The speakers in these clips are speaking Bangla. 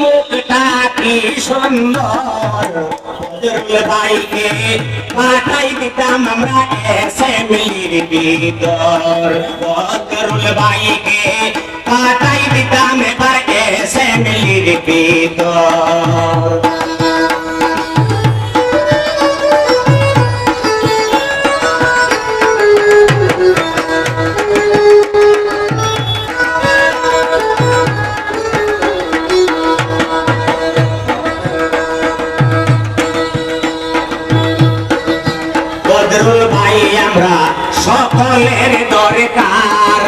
মুখটা কি সুন্দর। ভাইকে পাঠাই দিতাম আমরা অ্যাসেম্বলির ভিতর। বদরুল ভাইকে পাঠাই দিতাম এবার ফ্যামিলির ভিতর। সকলের দরকার।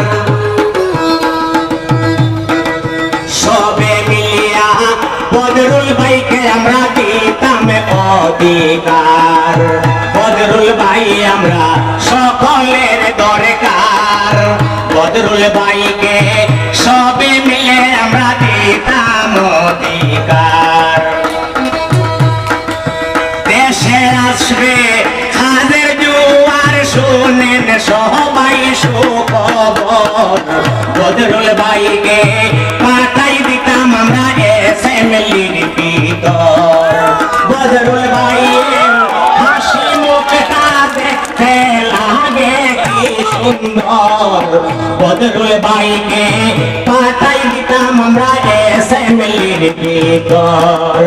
সবে মিলিয়া বদরুল ভাইকে আমরা দিতাম অধিকার। বদরুল ভাই আমরা সকলের দরকার। বদরুল ভাইকে শুনেন সবাই সুখবর। বদরুল ভাইকে পাঠাই দিতাম আমরা এসএমএলির ভিতর। বদরুল ভাই হাসি মুখটা দেখতে লাগে কি সুন্দর। বদরুল ভাইকে পাঠাই দিতাম আমরা এসএমএলির ভিতর।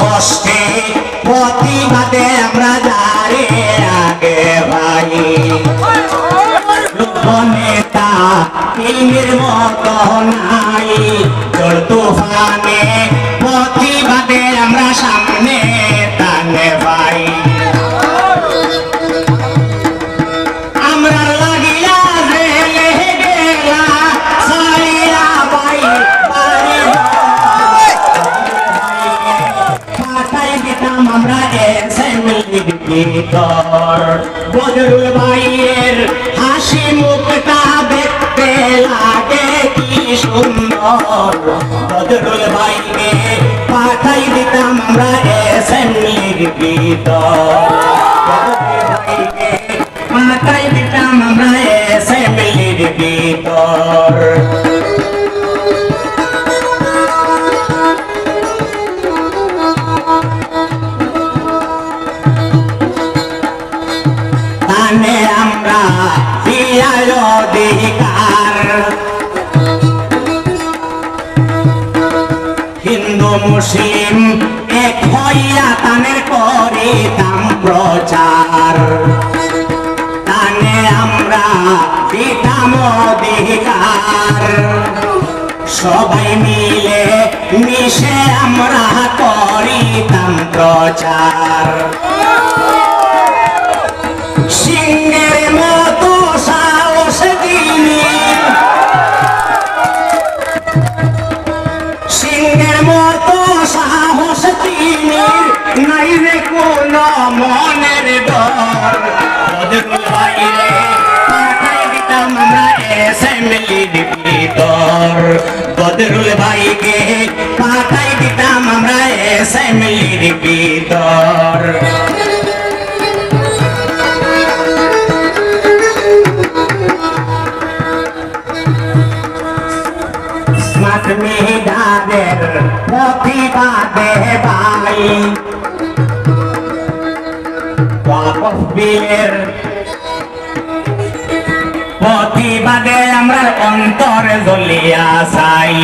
কষ্টে প্রতিবাদে আমরা যারে আগে ভাই। নেতা তিমির মত নাই। আমরা এসেম্বলির ভিতর বদরুল ভাইয়ের হাসি মুখটা দেখতে লাগে কি সুন্দর। বদরুল ভাইকে পাঠাই দিতাম আমরা এসেম্বলির ভিতর পাঠাই দিতাম আমরা এসেম্বলির ভিতর হিন্দু, মুসলিম এক হইয়া তানের প্রচার। তানে আমরা অধিকার। সবাই মিলে মিশে আমরা করিতাম প্রচার। সিংহের নাই রে কোন মনের ডর বদরুল ভাইরে পাঠাই দিতাম আমরা এসএমএলির ভিতর বদরুল ভাইকে পাঠাই দিতাম আমরা এসএমএলির ভিতর স্মার্ট মেয়েদের প্রতিবাদে ভাই বিলের প্রতিবাদে আমরা অন্তর জ্বলিয়া চাই।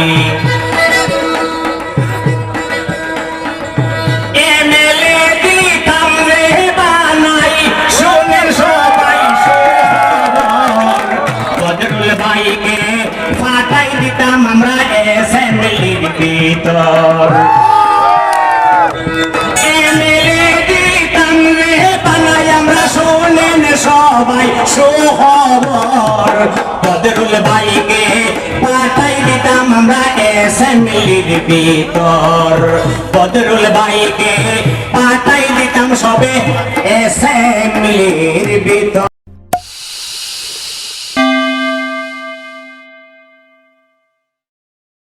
শুনেন সবাই সুখবর। বদরুল ভাইকে পাঠাই দিতাম আমরা অ্যাসেম্বলির ভিতর। বদরুল ভাইকে পাঠাই দিতাম সবে অ্যাসেম্বলির ভিতর।